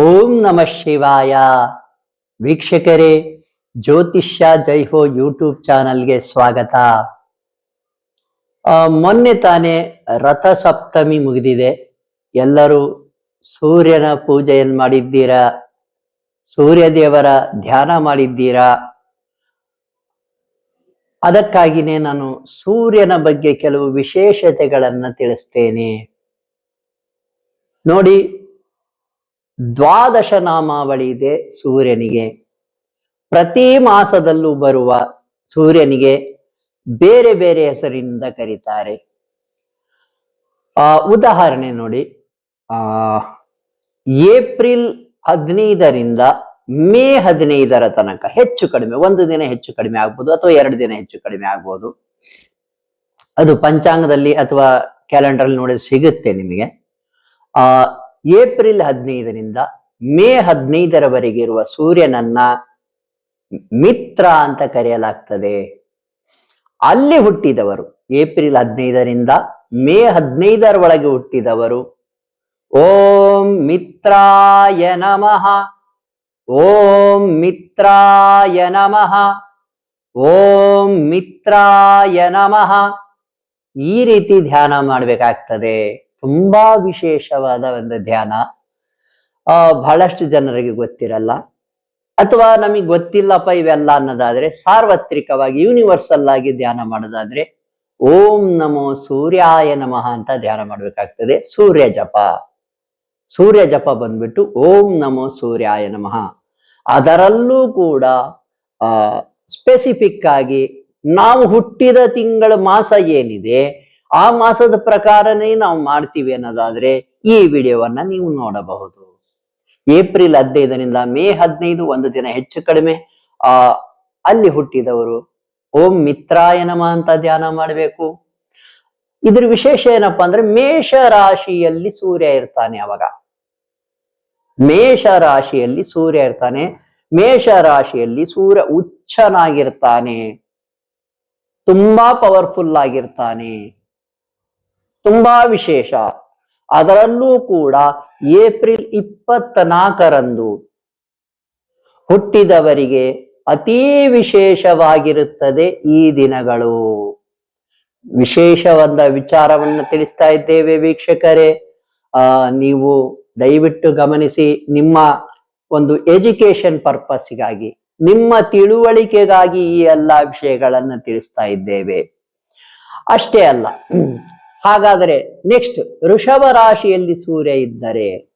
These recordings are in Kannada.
ಓಂ ನಮಃ ಶಿವಾಯ. ವೀಕ್ಷಕರೇ, ಜ್ಯೋತಿಷ್ಯ ಜೈ ಹೋ ಯೂಟ್ಯೂಬ್ ಚಾನಲ್ಗೆ ಸ್ವಾಗತ. ಮೊನ್ನೆ ತಾನೇ ರಥಸಪ್ತಮಿ ಮುಗಿದಿದೆ. ಎಲ್ಲರೂ ಸೂರ್ಯನ ಪೂಜೆಯನ್ನು ಮಾಡಿದ್ದೀರಾ? ಸೂರ್ಯದೇವರ ಧ್ಯಾನ ಮಾಡಿದ್ದೀರಾ? ಅದಕ್ಕಾಗಿನೇ ನಾನು ಸೂರ್ಯನ ಬಗ್ಗೆ ಕೆಲವು ವಿಶೇಷತೆಗಳನ್ನು ತಿಳಿಸ್ತೇನೆ. ನೋಡಿ ದ್ವಾದಶ ನಾಮಾವಳಿ ಇದೆ ಸೂರ್ಯನಿಗೆ. ಪ್ರತಿ ಮಾಸದಲ್ಲೂ ಬರುವ ಸೂರ್ಯನಿಗೆ ಬೇರೆ ಬೇರೆ ಹೆಸರಿನಿಂದ ಕರೀತಾರೆ. ಆ, ಉದಾಹರಣೆ ನೋಡಿ. ಆ, ಏಪ್ರಿಲ್ ಹದಿನೈದರಿಂದ ಮೇ ಹದಿನೈದರ ತನಕ ಹೆಚ್ಚು ಕಡಿಮೆ, ಒಂದು ದಿನ ಹೆಚ್ಚು ಕಡಿಮೆ ಆಗ್ಬೋದು ಅಥವಾ ಎರಡು ದಿನ ಹೆಚ್ಚು ಕಡಿಮೆ ಆಗ್ಬೋದು. ಅದು ಪಂಚಾಂಗದಲ್ಲಿ ಅಥವಾ ಕ್ಯಾಲೆಂಡರ್ ನೋಡಿದ್ರೆ ಸಿಗುತ್ತೆ ನಿಮಗೆ. ಆ ಏಪ್ರಿಲ್ ಹದಿನೈದರಿಂದ ಮೇ ಹದಿನೈದರವರೆಗೆ ಇರುವ ಸೂರ್ಯನನ್ನ ಮಿತ್ರ ಅಂತ ಕರೆಯಲಾಗ್ತದೆ. ಅಲ್ಲಿ ಹುಟ್ಟಿದವರು, ಏಪ್ರಿಲ್ ಹದಿನೈದರಿಂದ ಮೇ ಹದಿನೈದರ ಒಳಗೆ ಹುಟ್ಟಿದವರು, ಓಂ ಮಿತ್ರಾಯ ನಮಃ, ಓಂ ಮಿತ್ರಾಯ ನಮಃ, ಓಂ ಮಿತ್ರಾಯ ನಮಃ. ಈ ರೀತಿ ಧ್ಯಾನ ಮಾಡ್ಬೇಕಾಗ್ತದೆ. ತುಂಬಾ ವಿಶೇಷವಾದ ಒಂದು ಧ್ಯಾನ. ಆ, ಬಹಳಷ್ಟು ಜನರಿಗೆ ಗೊತ್ತಿರಲ್ಲ. ಅಥವಾ ನಮಗೆ ಗೊತ್ತಿಲ್ಲಪ್ಪ ಇವೆಲ್ಲ ಅನ್ನೋದಾದ್ರೆ ಸಾರ್ವತ್ರಿಕವಾಗಿ ಯೂನಿವರ್ಸಲ್ ಆಗಿ ಧ್ಯಾನ ಮಾಡೋದಾದ್ರೆ ಓಂ ನಮೋ ಸೂರ್ಯಾಯ ನಮಃ ಅಂತ ಧ್ಯಾನ ಮಾಡ್ಬೇಕಾಗ್ತದೆ. ಸೂರ್ಯ ಜಪ. ಸೂರ್ಯ ಜಪ ಬಂದ್ಬಿಟ್ಟು ಓಂ ನಮೋ ಸೂರ್ಯಾಯ ನಮಃ. ಅದರಲ್ಲೂ ಕೂಡ, ಆ ಸ್ಪೆಸಿಫಿಕ್ ಆಗಿ ನಾವು ಹುಟ್ಟಿದ ತಿಂಗಳ ಮಾಸ ಏನಿದೆ ಆ ಮಾಸದ ಪ್ರಕಾರನೇ ನಾವು ಮಾಡ್ತೀವಿ ಅನ್ನೋದಾದ್ರೆ ಈ ವಿಡಿಯೋವನ್ನ ನೀವು ನೋಡಬಹುದು. ಏಪ್ರಿಲ್ ಹದಿನೈದರಿಂದ ಮೇ ಹದಿನೈದು ಒಂದು ದಿನ ಹೆಚ್ಚು ಕಡಿಮೆ. ಆ, ಅಲ್ಲಿ ಹುಟ್ಟಿದವರು ಓಂ ಮಿತ್ರಾಯ ನಮ ಅಂತ ಧ್ಯಾನ ಮಾಡಬೇಕು. ಇದ್ರ ವಿಶೇಷ ಏನಪ್ಪಾ ಅಂದ್ರೆ ಮೇಷ ರಾಶಿಯಲ್ಲಿ ಸೂರ್ಯ ಇರ್ತಾನೆ ಅವಾಗ. ಮೇಷ ರಾಶಿಯಲ್ಲಿ ಸೂರ್ಯ ಇರ್ತಾನೆ. ಮೇಷ ರಾಶಿಯಲ್ಲಿ ಸೂರ್ಯ ಉಚ್ಚನಾಗಿರ್ತಾನೆ. ತುಂಬಾ ಪವರ್ಫುಲ್ ಆಗಿರ್ತಾನೆ. ತುಂಬಾ ವಿಶೇಷ. ಅದರಲ್ಲೂ ಕೂಡ ಏಪ್ರಿಲ್ ಇಪ್ಪತ್ತ ನಾಲ್ಕರಂದು ಹುಟ್ಟಿದವರಿಗೆ ಅತೀ ವಿಶೇಷವಾಗಿರುತ್ತದೆ ಈ ದಿನಗಳು. ವಿಶೇಷವಾದ ವಿಚಾರವನ್ನು ತಿಳಿಸ್ತಾ ಇದ್ದೇವೆ ವೀಕ್ಷಕರೇ. ಆ, ನೀವು ದಯವಿಟ್ಟು ಗಮನಿಸಿ ನಿಮ್ಮ ಒಂದು ಎಜುಕೇಶನ್ ಪರ್ಪಸ್ಗಾಗಿ ನಿಮ್ಮ ತಿಳುವಳಿಕೆಗಾಗಿ ಈ ಎಲ್ಲಾ ವಿಷಯಗಳನ್ನು ತಿಳಿಸ್ತಾ ಇದ್ದೇವೆ. ಅಷ್ಟೇ ಅಲ್ಲ ಹಾಗಾದರೆ ನೆಕ್ಸ್ಟ್ ಋಷಭ ರಾಶಿಯಲ್ಲಿ ಸೂರ್ಯ ಇದ್ದರೆ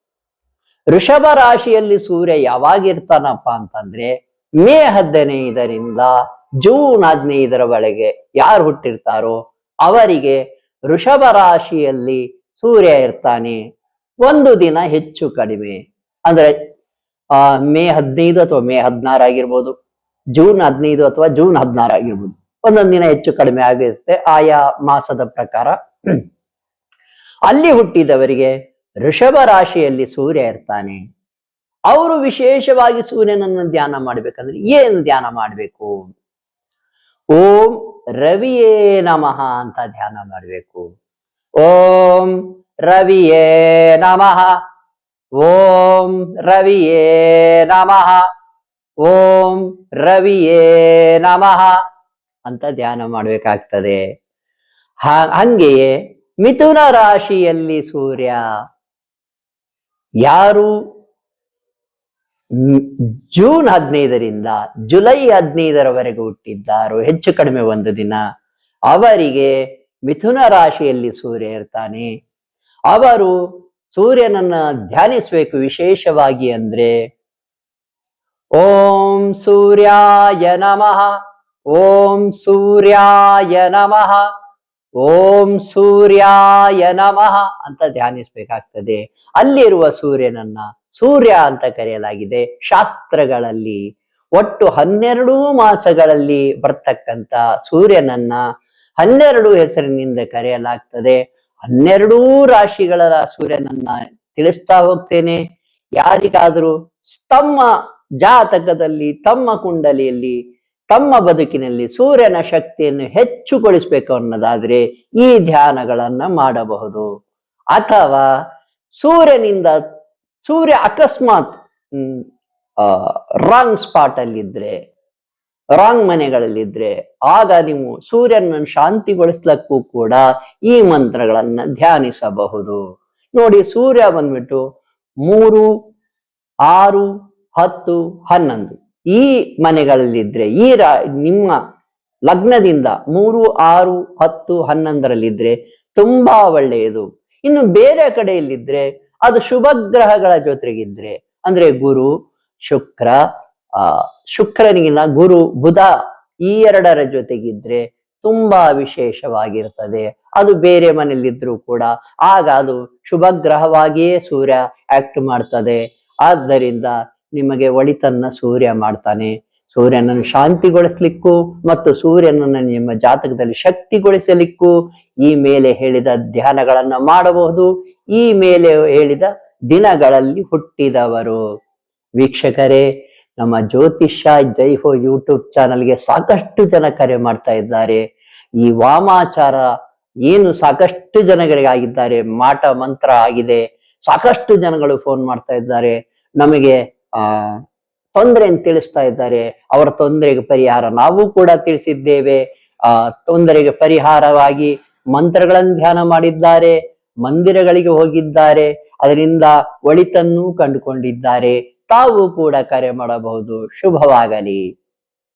ಋಷಭ ರಾಶಿಯಲ್ಲಿ ಸೂರ್ಯ ಯಾವಾಗಿರ್ತಾನಪ್ಪ ಅಂತಂದ್ರೆ ಮೇ ಹದಿನೈದರಿಂದ ಜೂನ್ ಹದಿನೈದರ ಒಳಗೆ ಯಾರು ಹುಟ್ಟಿರ್ತಾರೋ ಅವರಿಗೆ ಋಷಭ ರಾಶಿಯಲ್ಲಿ ಸೂರ್ಯ ಇರ್ತಾನೆ. ಒಂದು ದಿನ ಹೆಚ್ಚು ಕಡಿಮೆ. ಅಂದ್ರೆ, ಆ, ಮೇ ಹದಿನೈದು ಅಥವಾ ಮೇ ಹದಿನಾರು ಆಗಿರ್ಬೋದು, ಜೂನ್ ಹದಿನೈದು ಅಥವಾ ಜೂನ್ ಹದಿನಾರು ಆಗಿರ್ಬೋದು. ಒಂದೊಂದು ದಿನ ಹೆಚ್ಚು ಕಡಿಮೆ ಆಗಿರುತ್ತೆ. ಆಯಾ ಮಾಸದ ಪ್ರಕಾರ ಅಲ್ಲಿ ಹುಟ್ಟಿದವರಿಗೆ ಋಷಭ ರಾಶಿಯಲ್ಲಿ ಸೂರ್ಯ ಇರ್ತಾನೆ. ಅವರು ವಿಶೇಷವಾಗಿ ಸೂರ್ಯನನ್ನು ಧ್ಯಾನ ಮಾಡ್ಬೇಕಂದ್ರೆ ಏನು ಧ್ಯಾನ ಮಾಡಬೇಕು? ಓಂ ರವಿಯೇ ನಮಃ ಅಂತ ಧ್ಯಾನ ಮಾಡಬೇಕು. ಓಂ ರವಿಯೇ ನಮಃ. ಓಂ ರವಿಯೇ ನಮಃ. ಓಂ ರವಿಯೇ ನಮಃ ಅಂತ ಧ್ಯಾನ ಮಾಡ್ಬೇಕಾಗ್ತದೆ. ಹಂಗೆಯೇ ಮಿಥುನ ರಾಶಿಯಲ್ಲಿ ಸೂರ್ಯ. ಯಾರು? ಜೂನ್ ಹದಿನೈದರಿಂದ ಜುಲೈ ಹದಿನೈದರವರೆಗೆ ಹುಟ್ಟಿದ್ದಾರೋ, ಹೆಚ್ಚು ಕಡಿಮೆ ಒಂದು ದಿನ. ಅವರಿಗೆ ಮಿಥುನ ರಾಶಿಯಲ್ಲಿ ಸೂರ್ಯ ಇರ್ತಾನೆ. ಅವರು ಸೂರ್ಯನನ್ನ ಧ್ಯಾನಿಸಬೇಕು ವಿಶೇಷವಾಗಿ ಅಂದ್ರೆ, ಓಂ ಸೂರ್ಯಾಯ ನಮಃ, ಓಂ ಸೂರ್ಯಾಯ ನಮಃ. ಓಂ ಸೂರ್ಯಾಯ ನಮಃ ಅಂತ ಧ್ಯಾನಿಸ್ಬೇಕಾಗ್ತದೆ. ಅಲ್ಲಿರುವ ಸೂರ್ಯನನ್ನ ಸೂರ್ಯ ಅಂತ ಕರೆಯಲಾಗಿದೆ. ಶಾಸ್ತ್ರಗಳಲ್ಲಿ ಒಟ್ಟು ಹನ್ನೆರಡು ಮಾಸಗಳಲ್ಲಿ ಬರ್ತಕ್ಕಂತ ಸೂರ್ಯನನ್ನ ಹನ್ನೆರಡು ಹೆಸರಿನಿಂದ ಕರೆಯಲಾಗ್ತದೆ. ಹನ್ನೆರಡೂ ರಾಶಿಗಳ ಸೂರ್ಯನನ್ನ ತಿಳಿಸ್ತಾ ಹೋಗ್ತೇನೆ. ಯಾರಿಗಾದರೂ ತಮ್ಮ ಜಾತಕದಲ್ಲಿ, ತಮ್ಮ ಕುಂಡಲಿಯಲ್ಲಿ ತಮ್ಮ ಬದುಕಿನಲ್ಲಿ ಸೂರ್ಯನ ಶಕ್ತಿಯನ್ನು ಹೆಚ್ಚುಗೊಳಿಸಬೇಕು ಅನ್ನೋದಾದ್ರೆ ಈ ಧ್ಯಾನಗಳನ್ನ ಮಾಡಬಹುದು. ಅಥವಾ ಸೂರ್ಯನಿಂದ, ಸೂರ್ಯ ಅಕಸ್ಮಾತ್ ರಾಂಗ್ ಸ್ಪಾಟ್ ಅಲ್ಲಿದ್ರೆ ರಾಂಗ್ ಮನೆಗಳಲ್ಲಿದ್ರೆ, ಆಗ ನೀವು ಸೂರ್ಯನನ್ನು ಶಾಂತಿಗೊಳಿಸ್ಲಕ್ಕೂ ಕೂಡ ಈ ಮಂತ್ರಗಳನ್ನ ಧ್ಯಾನಿಸಬಹುದು. ನೋಡಿ, ಸೂರ್ಯ ಬಂದ್ಬಿಟ್ಟು ಮೂರು, ಆರು, ಹತ್ತು, ಹನ್ನೊಂದು. ಈ ಮನೆಗಳಲ್ಲಿದ್ರೆ, ಈ ರಾ, ನಿಮ್ಮ ಲಗ್ನದಿಂದ ಮೂರು, ಆರು, ಹತ್ತು, ಹನ್ನೊಂದರಲ್ಲಿದ್ರೆ ತುಂಬಾ ಒಳ್ಳೆಯದು. ಇನ್ನು ಬೇರೆ ಕಡೆಯಲ್ಲಿದ್ರೆ ಅದು ಶುಭ ಗ್ರಹಗಳ ಜೊತೆಗಿದ್ರೆ, ಅಂದ್ರೆ ಗುರು, ಶುಕ್ರ, ಆ ಶುಕ್ರನಿಗಿನ ಗುರು, ಬುಧ ಈ ಎರಡರ ಜೊತೆಗಿದ್ರೆ ತುಂಬಾ ವಿಶೇಷವಾಗಿರ್ತದೆ. ಅದು ಬೇರೆ ಮನೆಯಲ್ಲಿದ್ರೂ ಕೂಡ, ಆಗ ಅದು ಶುಭ ಗ್ರಹವಾಗಿಯೇ ಸೂರ್ಯ ಆಕ್ಟ್ ಮಾಡ್ತದೆ. ಆದ್ದರಿಂದ ನಿಮಗೆ ಒಳಿತನ್ನ ಸೂರ್ಯ ಮಾಡ್ತಾನೆ. ಸೂರ್ಯನನ್ನು ಶಾಂತಿಗೊಳಿಸ್ಲಿಕ್ಕೂ ಮತ್ತು ಸೂರ್ಯನನ್ನು ನಿಮ್ಮ ಜಾತಕದಲ್ಲಿ ಶಕ್ತಿಗೊಳಿಸಲಿಕ್ಕೂ ಈ ಮೇಲೆ ಹೇಳಿದ ಧ್ಯಾನಗಳನ್ನು ಮಾಡಬಹುದು. ಈ ಮೇಲೆ ಹೇಳಿದ ದಿನಗಳಲ್ಲಿ ಹುಟ್ಟಿದವರು. ವೀಕ್ಷಕರೇ, ನಮ್ಮ ಜ್ಯೋತಿಷ್ಯ ಜೈಹೋ ಯೂಟ್ಯೂಬ್ ಚಾನಲ್ಗೆ ಸಾಕಷ್ಟು ಜನ ಕರೆ ಮಾಡ್ತಾ ಇದ್ದಾರೆ. ಈ ವಾಮಾಚಾರ ಏನು ಸಾಕಷ್ಟು ಜನಗಳಿಗೆ ಆಗಿದ್ದಾರೆ ಮಾಟ ಮಂತ್ರ ಆಗಿದೆ. ಸಾಕಷ್ಟು ಜನಗಳು ಫೋನ್ ಮಾಡ್ತಾ ಇದ್ದಾರೆ. ನಮಗೆ ಆ, ತೊಂದರೆಯನ್ನು ತಿಳಿಸ್ತಾ ಇದ್ದಾರೆ. ಅವರ ತೊಂದರೆಗೆ ಪರಿಹಾರ ನಾವು ಕೂಡ ತಿಳಿಸಿದ್ದೇವೆ. ಆ, ತೊಂದರೆಗೆ ಪರಿಹಾರವಾಗಿ ಮಂತ್ರಗಳನ್ನು ಧ್ಯಾನ ಮಾಡಿದ್ದಾರೆ, ಮಂದಿರಗಳಿಗೆ ಹೋಗಿದ್ದಾರೆ. ಅದರಿಂದ ಒಳಿತನ್ನು ಕಂಡುಕೊಂಡಿದ್ದಾರೆ. ತಾವು ಕೂಡ ಕರೆ ಮಾಡಬಹುದು. ಶುಭವಾಗಲಿ.